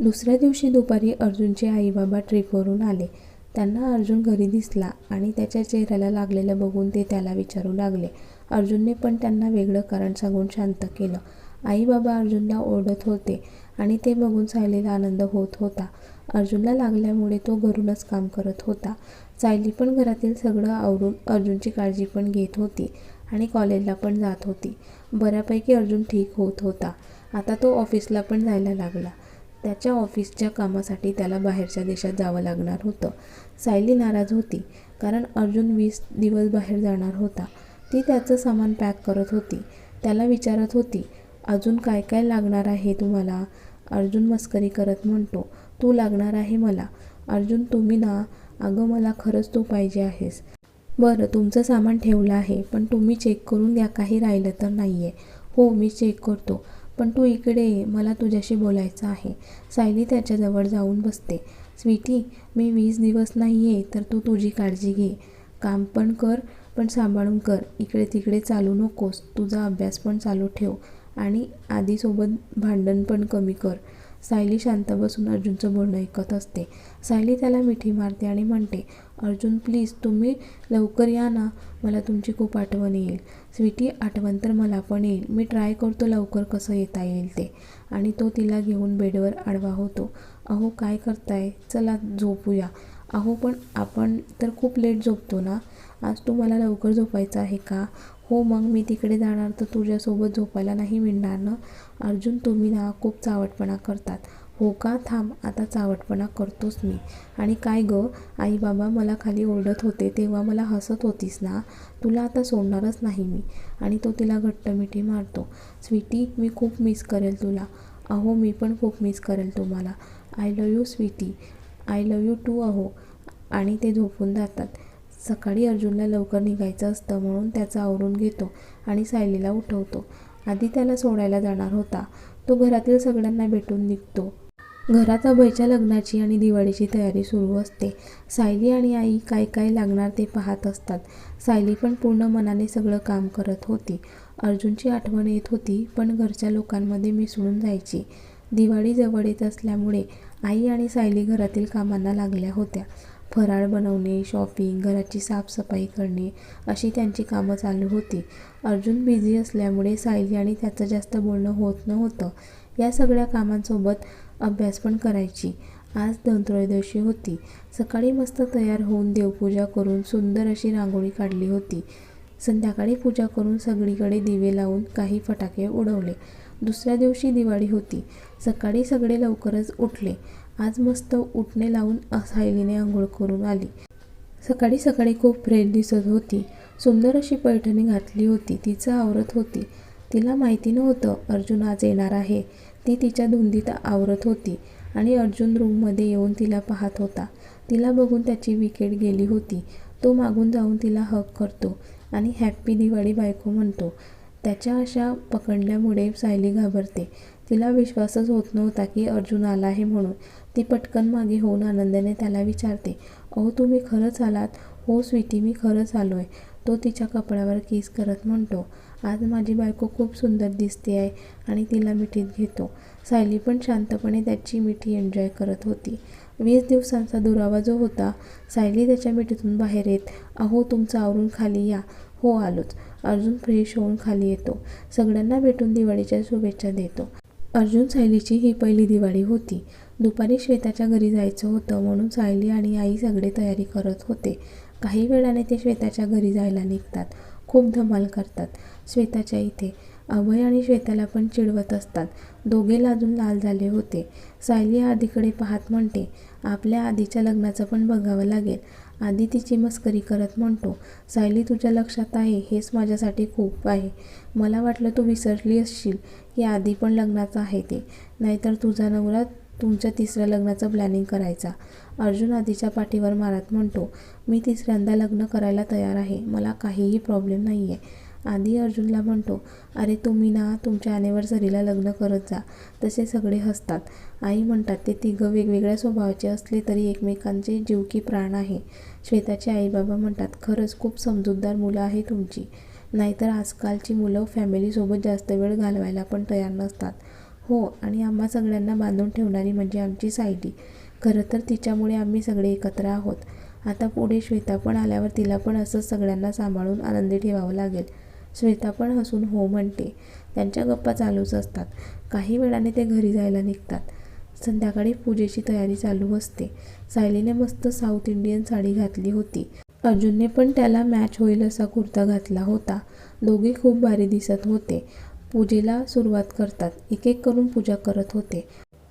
दुसऱ्या दिवशी दुपारी अर्जुनचे आई बाबा ट्रिपवरून आले. त्यांना अर्जुन घरी दिसला आणि त्याच्या चेहऱ्याला लागलेलं बघून ते त्याला विचारू लागले. अर्जुनने पण त्यांना वेगळं कारण सांगून शांत केलं. आई बाबा अर्जुनला ओरडत होते आणि ते बघून सायलीला आनंद होत होता. अर्जुनला लागल्यामुळे तो घरूनच काम करत होता. सायली पण घरातील सगळं आवरून अर्जुनची काळजी पण घेत होती आणि कॉलेजला पण जात होती. बऱ्यापैकी अर्जुन ठीक होत होता. आता तो ऑफिसला पण जायला लागला. त्याच्या ऑफिसच्या कामासाठी त्याला बाहेरच्या देशात जावं लागणार होतं. सायली नाराज होती कारण अर्जुन वीस दिवस बाहेर जाणार होता. ती त्याचं सामान पॅक करत होती. त्याला विचारत होती अजून काय काय लागणार आहे तुम्हाला? अर्जुन मस्करी करत म्हणतो तू लागणार आहे मला. अर्जुन तुम्ही ना? अगं मला खरंच तू पाहिजे आहेस. बरं तुमचं सामान ठेवलं आहे पण तुम्ही चेक करून द्या काही राहिलं तर नाही आहे हो मी चेक करतो. पण तू इकडे ये मला तुझ्याशी बोलायचं आहे. सायली त्याच्याजवळ जाऊन बसते. स्वीटी मी वीस दिवस नाही आहे तर तू तुझी काळजी घे. काम पण कर पण सांभाळून कर. इकडे तिकडे चालू नकोस. तुझा अभ्यास पण चालू ठेव. आणि आधीसोबत भांडण पण कमी कर. सायली शांत बसून अर्जुनचं बोलणं ऐकत असते. सायली त्याला मिठी मारते आणि म्हणते अर्जुन प्लीज तुम्ही लवकर या ना. मला तुमची खूप आठवण येईल. स्वीटी आठवण तर मला पण येईल. मी ट्राय करतो लवकर कसं येता येईल ते. आणि तो तिला घेऊन बेडवर आडवा होतो. अहो काय करताय? चला झोपूया. अहो पण आपण तर खूप लेट झोपतो ना. आज तू मला लवकर झोपायचं आहे का? हो मग मी तिकडे जाणार तर तुझ्यासोबत झोपायला नाही मिळणार ना? अर्जुन तुम्ही ना खूप चावटपणा करतात. हो का? थांब आता चावटपणा करतोच मी. आणि काय गं? आई बाबा मला खाली ओरडत होते तेव्हा मला हसत होतीस ना? तुला आता सोडणारच नाही मी. आणि तो तिला घट्ट मिठी मारतो. स्वीटी मी खूप मिस करेल तुला. अहो मी पण खूप मिस करेल तुम्हाला. I love you sweetie. I love you too अहो. आणि ते झोपून जातात. सकाळी अर्जुनला लवकर निघायचं असतं म्हणून त्याचं आवरून घेतो आणि सायलीला उठवतो. आधी त्याला सोडायला जाणार होता. तो घरातील सगळ्यांना भेटून निघतो. घरात अभयच्या लग्नाची आणि दिवाळीची तयारी सुरू असते. सायली आणि आई काय काय लागणार ते पाहत असतात. सायली पण पूर्ण मनाने सगळं काम करत होती. अर्जुनची आठवण येत होती पण घरच्या लोकांमध्ये मिसळून जायची. दिवाळी जवळ येत असल्यामुळे आई आणि सायली घरातील कामांना लागल्या होत्या. फराळ बनवणे शॉपिंग घराची साफसफाई करणे अशी त्यांची कामं चालू होती. अर्जुन बिझी असल्यामुळे सायली आणि त्याचं जास्त बोलणं होत नव्हतं. या सगळ्या कामांसोबत अभ्यास पण करायची. आज धनत्रयोदशी होती. सकाळी मस्त तयार होऊन देवपूजा करून सुंदर अशी रांगोळी काढली होती. संध्याकाळी पूजा करून सगळीकडे दिवे लावून काही फटाके उडवले. दुसऱ्या दिवशी दिवाळी होती. सकाळी सगळे लवकरच उठले. आज मस्त उठणे लावून सायलीने आंघोळ करून आली. सकाळी सकाळी खूप फ्रेश दिसत होती. सुंदर अशी पैठणी घातली होती. तिचं आवरत होती. तिला माहिती नव्हतं अर्जुन आज येणार आहे. ती तिच्या धुंदीत आवरत होती आणि अर्जुन रूममध्ये येऊन तिला पाहत होता. तिला बघून त्याची विकेट गेली होती. तो मागून जाऊन तिला हक करतो आणि हॅप्पी दिवाळी बायको म्हणतो. त्याच्या अशा पकडल्यामुळे सायली घाबरते. तिला विश्वासच होत नव्हता की अर्जुन आला आहे म्हणून. ती पटकन मागे होऊन आनंदाने त्याला विचारते अहो तुम्ही खरंच आलात? हो स्वीटी मी खरंच आलो आहे तो तिच्या कपड्यावर किस करत म्हणतो. आज माझी बायको खूप सुंदर दिसते आहे आणि तिला मिठीत घेतो. सायली पण शांतपणे त्याची मिठी एन्जॉय करत होती. वीस दिवसांचा दुरावा जो होता सायली त्याच्या मिठीतून बाहेर येत अहो तुमचं आवरून खाली या. हो आलोच. अर्जुन फ्रेश होऊन खाली येतो. सगळ्यांना भेटून दिवाळीच्या शुभेच्छा देतो. अर्जुन सायलीची ही पहिली दिवाळी होती. दुपारी श्वेताच्या घरी जायचं होतं म्हणून सायली आणि आई सगळे तयारी करत होते. काही वेळाने ते श्वेताच्या घरी जायला निघतात. खूप धमाल करतात. श्वेताच्या इथे. अभय आणि श्वेताला पण चिडवत असतात. दोघे लाजून लाल झाले होते. सायली आधीकडे पाहत म्हणते आपल्या आधीच्या लग्नाचं पण बघावं लागेल. आधी तिची मस्करी करत म्हणतो सायली तुझ्या लक्षात आहे हेच माझ्यासाठी खूप आहे. मला वाटलं तू विसरली असशील की आधी पण लग्नाचं आहे ते. नाहीतर तुझा नवरा तुमच्या तिसऱ्या लग्नाचं प्लॅनिंग करायचा. अर्जुन आधीच्या पाठीवर मारत म्हणतो मी तिसऱ्यांदा लग्न करायला तयार आहे. मला काहीही प्रॉब्लेम नाही आहे आधी अर्जुनला म्हणतो अरे तुम्ही ना तुमच्या ॲनिव्हर्सरीला लग्न करत जा. तसे सगळे हसतात. आई म्हणतात ते तिघं वेगवेगळ्या स्वभावाचे असले तरी एकमेकांचे जीव की प्राण आहे. श्वेताचे आई बाबा म्हणतात खरंच खूप समजूतदार मुलं आहे तुमची. नाहीतर आजकालची मुलं फॅमिलीसोबत जास्त वेळ घालवायला पण तयार नसतात. हो आणि आम्हा सगळ्यांना बांधून ठेवणारी म्हणजे आमची सायली. खरं तर तिच्यामुळे आम्ही सगळे एकत्र आहोत. आता पुढे श्वेता पण आल्यावर तिला पण असंच सगळ्यांना सांभाळून आनंदी ठेवावं लागेल. श्वेता पण हसून हो म्हणते. त्यांच्या गप्पा चालूच असतात. काही वेळाने ते घरी जायला निघतात. संध्याकाळी पूजेची तयारी चालू असते. सायलीने मस्त साऊथ इंडियन साडी घातली होती. अर्जुनने पण त्याला मॅच होईल असा कुर्ता घातला होता. दोघे खूप भारी दिसत होते. पूजेला सुरुवात करतात. एक एक करून पूजा करत होते.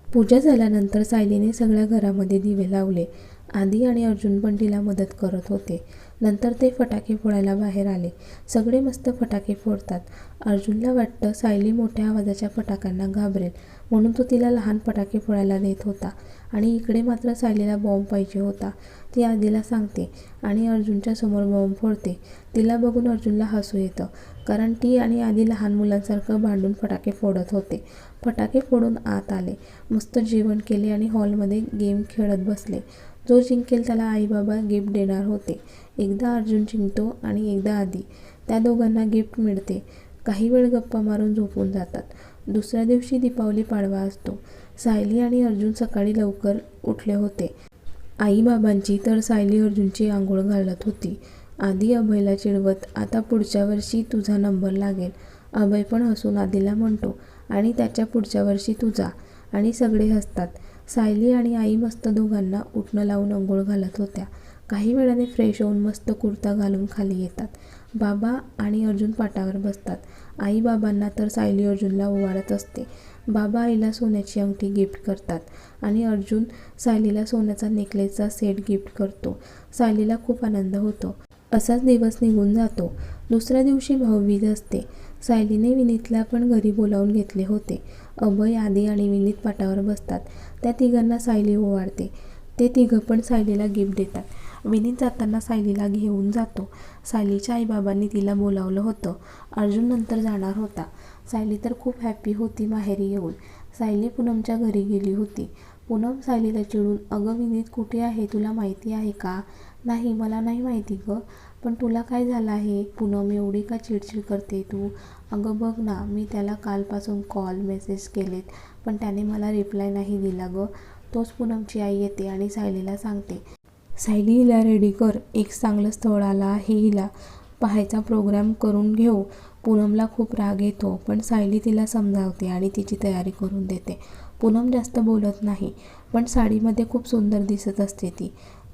पूजा झाल्यानंतर सायलीने सगळ्या घरामध्ये दिवे लावले. आदी आणि अर्जुन पण तिला मदत करत होते. नंतर ते फटाके फोडायला बाहेर आले. सगळे मस्त फटाके फोडतात. अर्जुनला वाटतं सायली मोठ्या आवाजाच्या फटाक्यांना घाबरेल म्हणून तो तिला लहान फटाके फोडायला देत होता. आणि इकडे मात्र सायलीला बॉम्ब पाहिजे होता. ती आधीला सांगते आणि अर्जुनच्या समोर बॉम्ब फोडते. तिला बघून अर्जुनला हसू येतं कारण ती आणि आधी लहान मुलांसारखं भांडून फटाके फोडत होते. फटाके फोडून आत आले. मस्त जेवण केले आणि हॉलमध्ये गेम खेळत बसले. जो जिंकेल त्याला आईबाबा गिफ्ट देणार होते. एकदा अर्जुन जिंकतो आणि एकदा आधी. त्या दोघांना गिफ्ट मिळते. काही वेळ गप्पा मारून झोपून जातात. दुसऱ्या दिवशी दीपावली पाडवा असतो. सायली आणि अर्जुन सकाळी लवकर उठले होते. आईबाबांची तर सायली अर्जुनची आंघोळ घालत होती. आधी अभयला चिडवत आता पुढच्या वर्षी तुझा नंबर लागेल. अभय पण हसून आधीला म्हणतो आणि त्याच्या पुढच्या वर्षी तुझा. आणि सगळे हसतात. सायली आणि आई मस्त दोघांना उठणं लावून अंघोळ घालत होत्या. काही वेळाने फ्रेश होऊन मस्त कुर्ता घालून खाली येतात. बाबा आणि अर्जुन पाटावर बसतात. आई बाबांना तर सायली अर्जुनला ओवाळत असते. बाबा आईला सोन्याची अंगठी गिफ्ट करतात आणि अर्जुन सायलीला सोन्याचा नेकलेसचा सेट गिफ्ट करतो. सायलीला खूप आनंद होतो. असाच दिवस निघून जातो. दुसऱ्या दिवशी भाऊबीज असते. सायलीने विनीतला पण घरी बोलावून घेतले होते. अभय आदी आणि विनीत पाटावर बसतात. त्या तिघांना सायली ओवाळते. ते तिघं पण सायलीला गिफ्ट देतात. विनीत जाताना सायलीला घेऊन जातो. सायलीच्या आईबाबांनी तिला बोलावलं होतं. अर्जुन नंतर जाणार होता. सायली तर खूप हॅप्पी होती माहेरी येऊन. सायली पूनमच्या घरी गेली होती. पूनम सायलीला चिडून अगं विनीत कुठे आहे? तुला माहिती आहे का? नाही मला नाही माहिती गं. पण तुला काय झालं आहे? पूनम एवढी का चिडचिड करते तू? अगं बघ ना मी त्याला कालपासून कॉल मेसेज केलेत पण त्याने मला रिप्लाय नाही दिला गं. तोच पूनमची आई येते आणि सायलीला सांगते. सायली हिला रेडी कर. एक चांगलं स्थळ आला आहे हिला. पाहायचा प्रोग्राम करून घेऊ. पूनमला खूप राग येतो पण सायली तिला समजावते आणि तिची तयारी करून देते. पूनम जास्त बोलत नाही पण साडीमध्ये खूप सुंदर दिसत असते ती.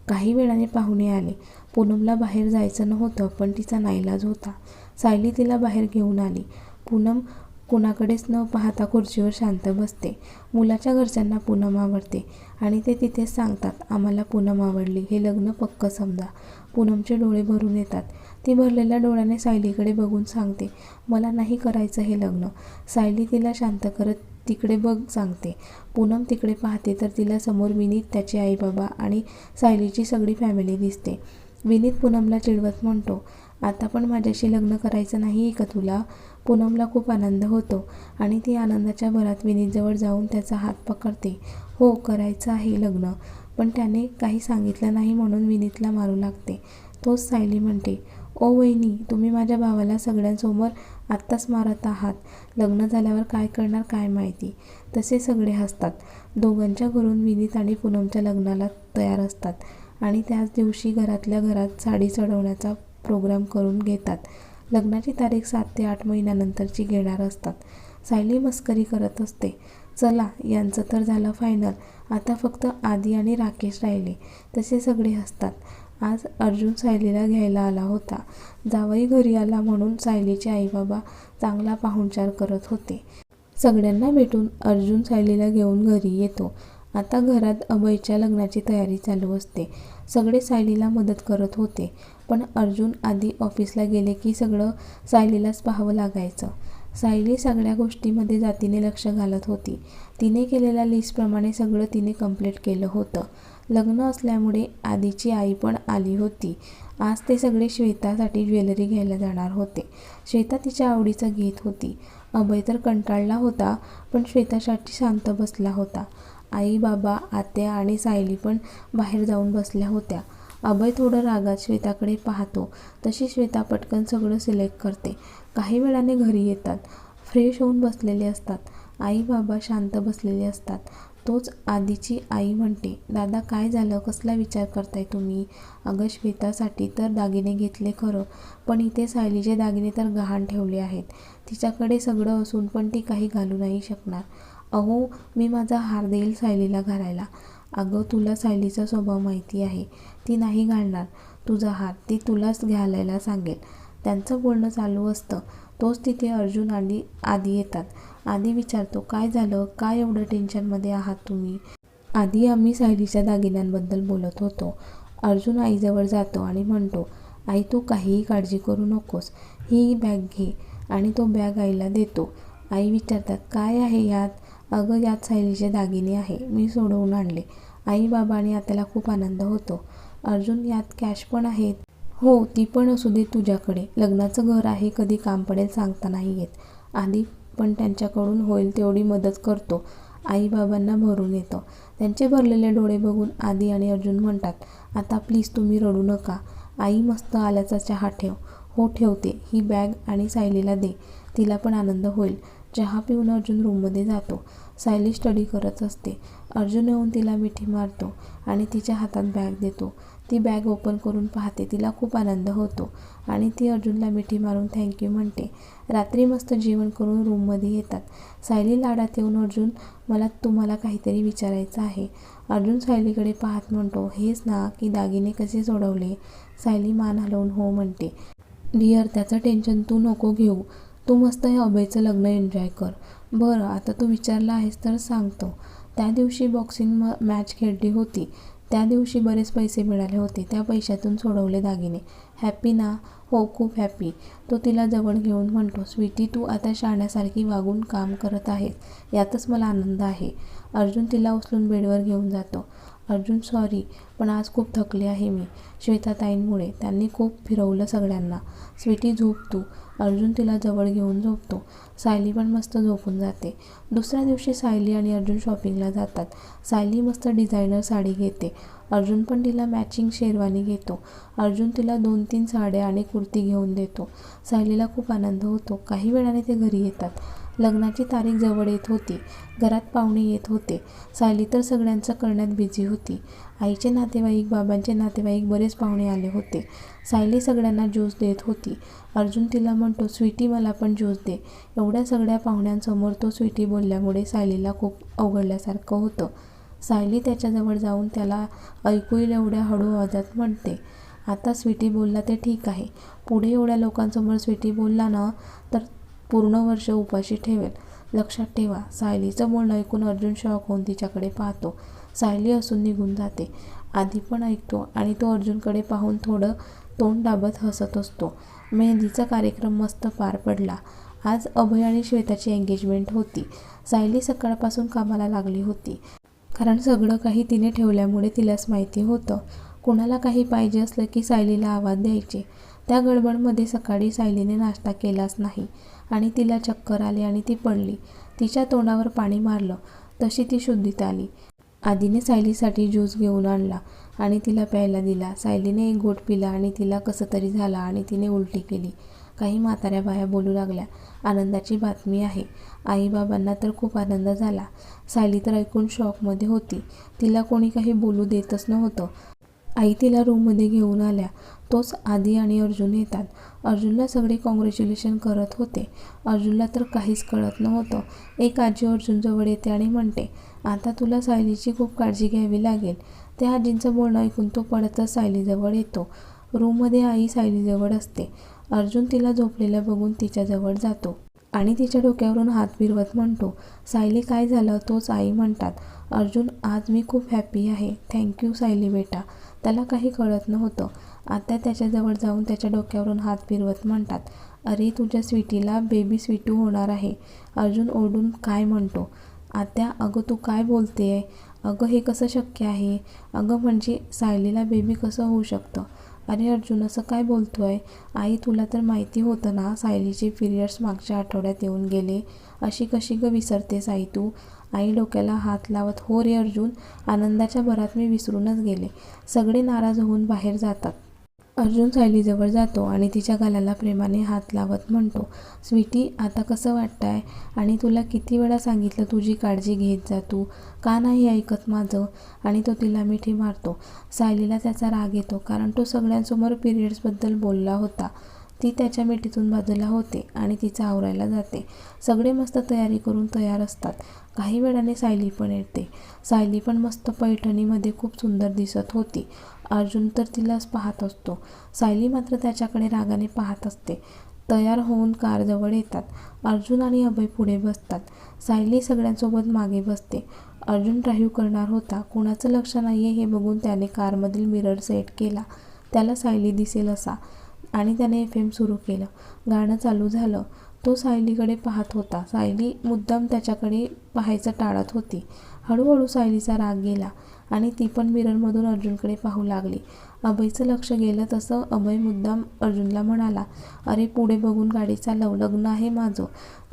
काही वेळाने पाहुणे आले. पूनमला बाहेर जायचं नव्हतं पण तिचा नाईलाज होता. सायली तिला बाहेर घेऊन आली. पूनम कुणाकडेच न पाहता खुर्चीवर शांत बसते. मुलाच्या घरच्यांना पूनम आवडते आणि ते तिथेच सांगतात आम्हाला पूनम आवडली. हे लग्न पक्क समजा पूनमचे डोळे भरून येतात. ती भरलेल्या डोळ्याने सायलीकडे बघून सांगते मला नाही करायचं हे लग्न सायली तिला शांत करत तिकडे बघ सांगते. पूनम तिकडे पाहते तर तिला समोर विनीत त्याचे आईबाबा आणि सायलीची सगळी फॅमिली दिसते. विनीत पूनमला चिडवत म्हणतो आता पण माझ्याशी लग्न करायचं नाही का तुला? पूनमला खूप आनंद होतो आणि ती आनंदाच्या भरात विनीतजवळ जाऊन त्याचा हात पकडते. हो करायचं आहे लग्न पण त्याने काही सांगितलं नाही म्हणून विनीतला मारू लागते. तोच सायली म्हणते ओ वहिनी तुम्ही माझ्या भावाला सगळ्यांसमोर आत्ताच मारत आहात. लग्न झाल्यावर काय करणार काय माहिती? तसे सगळे हसतात. दोघांच्या घरून विनीत आणि पूनमच्या लग्नाला तयार असतात आणि त्याच दिवशी घरातल्या घरात साडी चढवण्याचा प्रोग्राम करून घेतात. लग्नाची तारीख सात ते आठ महिन्यानंतरची घेणार असतात. सायली मस्करी करत असते. चला यांचं तर झालं फायनल. आता फक्त आदी आणि राकेश राहिले. तसे सगळे हसतात. आज अर्जुन सायलीला घ्यायला आला होता. जावई घरी आला म्हणून सायलीचे आईबाबा चांगला पाहुणचार करत होते. सगळ्यांना भेटून अर्जुन सायलीला घेऊन घरी येतो. आता घरात अभयच्या लग्नाची तयारी चालू असते. सगळे सायलीला मदत करत होते. पण अर्जुन आधी ऑफिसला गेले की सगळं सायलीलाच पाहावं लागायचं. सायली सगळ्या गोष्टीमध्ये जातीने लक्ष घालत होती. तिने केलेल्या लिस्टप्रमाणे सगळं तिने कंप्लीट केलं होतं. लग्न असल्यामुळे आधीची आई पण आली होती. आज ते सगळे श्वेतासाठी ज्वेलरी घ्यायला जाणार होते. श्वेता तिच्या आवडीचं घेत होती. अभय तर कंटाळला होता पण श्वेतासाठी शांत बसला होता. आई बाबा आत्या आणि सायली पण बाहेर जाऊन बसल्या होत्या. अभय थोडं रागात श्वेताकडे पाहतो. तशी श्वेता पटकन सगळं सिलेक्ट करते. काही वेळाने घरी येतात. फ्रेश होऊन बसलेले असतात. आई बाबा शांत बसलेले असतात. तोच आधीची आई म्हणते दादा काय झालं? कसला विचार करताय तुम्ही? अगं श्वेतासाठी तर दागिने घेतले खरं पण इथे सायलीचे दागिने तर गहाण ठेवले आहेत. तिच्याकडे सगळं असून पण ती काही घालू नाही शकणार. अहो मी माझा हार देईल सायलीला घालायला. अगं तुला सायलीचा स्वभाव माहिती आहे. ती नाही घालणार. तुझा हार ती तुलाच घालायला सांगेल. त्यांचं बोलणं चालू असतं. तोच तिथे अर्जुन आणि आधी येतात. आधी विचारतो काय झालं? काय एवढं टेन्शनमध्ये आहात तुम्ही? आधी आम्ही सायलीच्या दागिन्यांबद्दल बोलत होतो. अर्जुन आईजवळ जातो आणि म्हणतो आई तू काहीही काळजी करू नकोस. ही बॅग घे आणि तो बॅग आईला देतो. आई विचारतात काय आहे यात? अगं यात सायलीचे दागिने आहे. मी सोडवून आणले. आई बाबा आणि आत्याला खूप आनंद होतो. अर्जुन यात कॅश पण आहेत? हो ती पण असू दे तुझ्याकडे. लग्नाचं घर आहे कधी काम पडेल सांगता नाही येत. आधी पण त्यांच्याकडून होईल तेवढी मदत करतो. आईबाबांना भरून येतं. त्यांचे भरलेले डोळे बघून आदी आणि अर्जुन म्हणतात आता प्लीज तुम्ही रडू नका. आई मस्त आल्याचा चहा ठेव. हो ठेवते. ही बॅग आणि सायलीला दे. तिला पण आनंद होईल. चहा पिऊन अर्जुन रूममध्ये जातो. सायली स्टडी करत असते. अर्जुन येऊन तिला मिठी मारतो आणि तिच्या हातात बॅग देतो. ती बॅग ओपन करून पाहते. तिला खूप आनंद होतो आणि ती अर्जुनला मिठी मारून थँक्यू म्हणते. रात्री मस्त जेवण करून रूममध्ये येतात. सायली लाडात येऊन अर्जुन मला तुम्हाला काहीतरी विचारायचं आहे. अर्जुन सायलीकडे पाहत म्हणतो हेच ना की दागिने कसे सोडवले? सायली मान हलवून हो म्हणते. डिअर त्याचं टेन्शन तू नको घेऊ. तू मस्त हे अभयचं लग्न एन्जॉय कर. बरं आता तू विचारला आहेस तर सांगतो. त्या दिवशी बॉक्सिंग म मॅच खेळली होती. त्या दिवशी बरेच पैसे मिळाले होते. त्या पैशातून सोडवले दागिने. हॅपी ना? हो खूप हॅपी तो तिला जवळ घेऊन म्हणतो स्वीटी तू आता शाण्यासारखी वागून काम करत आहेस. यातच मला आनंद आहे. अर्जुन तिला उचलून बेडवर घेऊन जातो. अर्जुन सॉरी पण आज खूप थकले आहे मी. श्वेताताईंमुळे त्यांनी खूप फिरवलं सगळ्यांना. स्वीटी झोप तू. अर्जुन तिला जवळ घेऊन झोपतो. सायली पण मस्त झोपून जाते. दुसऱ्या दिवशी सायली आणि अर्जुन शॉपिंगला जातात. सायली मस्त डिझायनर साडी घेते. अर्जुन पण तिला मॅचिंग शेरवानी घेतो. अर्जुन तिला दोन तीन साड्या आणि कुर्ती घेऊन देतो. सायलीला खूप आनंद होतो. काही वेळाने ते घरी येतात. लग्नाची तारीख जवळ येत होती. घरात पाहुणे येत होते. सायली तर सगळ्यांचं करण्यात बिझी होती. आईचे नातेवाईक बाबांचे नातेवाईक बरेच पाहुणे आले होते. सायली सगळ्यांना ज्यूस देत होती. अर्जुन तिला म्हणतो स्वीटी मला पण ज्यूस दे. एवढ्या सगळ्या पाहुण्यांसमोर तो स्वीटी बोलल्यामुळे सायलीला खूप अवघडल्यासारखं होतं. सायली त्याच्याजवळ जाऊन त्याला ऐकू येईल एवढ्या हळू आवाजात म्हणते. आता स्वीटी बोलला ते ठीक आहे. पुढे एवढ्या लोकांसमोर स्वीटी बोलला ना तर पूर्ण वर्ष उपाशी ठेवेल. लक्षात ठेवा सायलीचं बोलणं ऐकून अर्जुन शॉक होऊन तिच्याकडे पाहतो. सायली असून निघून जाते. आधी पण ऐकतो आणि तो अर्जुनकडे पाहून थोडं तोंड दाबत हसत असतो. मेहंदीचा कार्यक्रम मस्त पार पडला. आज अभय आणि श्वेताची एंगेजमेंट होती. सायली सकाळपासून कामाला लागली होती. कारण सगळं काही तिने ठेवल्यामुळे तिलाच माहिती होतं. कुणाला काही पाहिजे असलं की सायलीला आवाज द्यायचे. त्या गडबडमध्ये सकाळी सायलीने नाश्ता केलाच नाही. आणि तिला चक्कर आली आणि ती पडली. तिच्या तोंडावर पाणी मारलं. तशी ती शुद्धीत आली. आदीने सायलीसाठी ज्यूस घेऊन आणला आणि तिला प्यायला दिला. सायलीने एक गोट पिला आणि तिला कसं तरी झाला आणि तिने उलटी केली. काही म्हाताऱ्या बाया बोलू लागल्या आनंदाची बातमी आहे. आईबाबांना तर खूप आनंद झाला. सायली तर ऐकून शॉकमध्ये होती. तिला कोणी काही बोलू देतच नव्हतं. आई तिला रूममध्ये घेऊन आल्या. तोच आदी आणि अर्जुन येतात. अर्जुनला सगळे कॉंग्रॅच्युलेशन करत होते. अर्जुनला तर काहीच कळत नव्हतं. एक आजी अर्जुनजवळ येते आणि म्हणते आता तुला सायलीची खूप काळजी घ्यावी लागेल. त्या आजींचं बोलणं ऐकून तो पडतच सायलीजवळ येतो. रूममध्ये आई सायलीजवळ असते. अर्जुन तिला झोपलेलं बघून तिच्याजवळ जातो आणि तिच्या डोक्यावरून हात फिरवत म्हणतो सायली काय झालं? तोच आई म्हणतात अर्जुन आज मी खूप हॅपी आहे. थँक्यू सायली बेटा. त्याला काही कळत नव्हतं. आता त्याच्याजवळ जाऊन त्याच्या डोक्यावरून हात फिरवत म्हणतात अरे तुझ्या स्वीटीला बेबी स्वीटू होणार आहे. अर्जुन ओढून काय म्हणतो? आत्या अगं तू काय बोलते आहे अगं हे कसं शक्य आहे? अगं म्हणजे सायलीला बेबी कसं होऊ शकतं? अरे अर्जुन असं काय बोलतो आहे आई तुला तर माहिती होतं ना सायलीचे पिरियड्स मागच्या आठवड्यात येऊन गेले. अशी कशी गं विसरतेस आई तू? आई डोक्याला हात लावत हो रे अर्जुन आनंदाच्या भरात मी विसरूनच गेले. सगळे नाराज होऊन बाहेर जातात. अर्जुन सायलीजवळ जातो आणि तिच्या गालाला प्रेमाने हात लावत म्हणतो स्वीटी आता कसं वाटतंय? आणि तुला किती वेळा सांगितलं तुझी काळजी घेत जा तू? का नाही ऐकत माझं? आणि तो तिला मिठी मारतो. सायलीला त्याचा राग येतो कारण तो सगळ्यांसमोर पिरियड्सबद्दल बोलला होता. ती त्याच्या मिठीतून बाजूला होते आणि तिचं आवरायला जाते. सगळे मस्त तयारी करून तयार असतात. काही वेळाने सायली पण येते. सायली पण मस्त पैठणीमध्ये खूप सुंदर दिसत होती. अर्जुन तर तिलाच पाहत असतो. सायली मात्र त्याच्याकडे रागाने पाहत असते. तयार होऊन कारजवळ येतात. अर्जुन आणि अभय पुढे बसतात. सायली सगळ्यांसोबत मागे बसते. अर्जुन ड्राईव्ह करणार होता. कुणाचं लक्ष नाही आहे हे बघून त्याने कारमधील मिरर सेट केला. त्याला सायली दिसेल असा. आणि त्याने एफ एम सुरू केलं. गाणं चालू झालं. तो सायलीकडे पाहत होता. सायली मुद्दाम त्याच्याकडे पाहायचं टाळत होती. हळूहळू सायलीचा राग गेला आणि ती पण मिररमधून अर्जुनकडे पाहू लागली. अभयचं लक्ष गेलं तसं अभय मुद्दाम अर्जुनला म्हणाला अरे पुढे बघून गाडी चालव लग्न आहे माझं.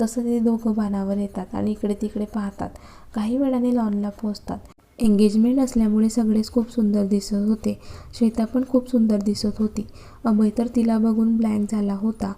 तसं ते दोघं बाणावर येतात आणि इकडे तिकडे पाहतात. काही वेळाने लॉनला पोहोचतात. एंगेजमेंट असल्यामुळे सगळेच खूप सुंदर दिसत होते. श्वेता पण खूप सुंदर दिसत होती. अभय तर तिला बघून ब्लँक झाला होता.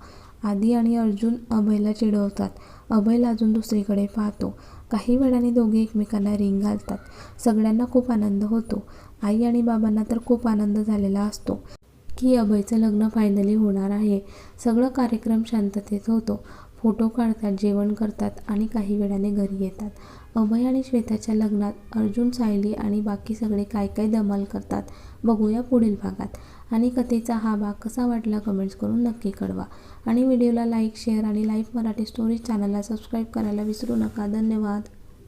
आदी आणि अर्जुन अभयला चिडवतात. अभय लाजून दुसरीकडे पाहतो. काही वेळाने दोघे एकमेकांना रिंग घालतात. सगळ्यांना खूप आनंद होतो. आई आणि बाबांना तर खूप आनंद झालेला असतो की अभयचं लग्न फायनली होणार आहे. सगळं कार्यक्रम शांततेत होतो. फोटो काढतात जेवण करतात आणि काही वेळाने घरी येतात. अभय आणि श्वेताच्या लग्नात अर्जुन सायली आणि बाकी सगळे काय काय धमाल करतात बघूया पुढील भागात. आणि कथेचा हा भाग कसा वाटला कमेंट्स करून नक्की कळवा. आणि व्हिडिओला लाईक शेअर आणि लाईफ मराठी स्टोरीज चॅनलला सबस्क्राईब करायला विसरू नका. धन्यवाद.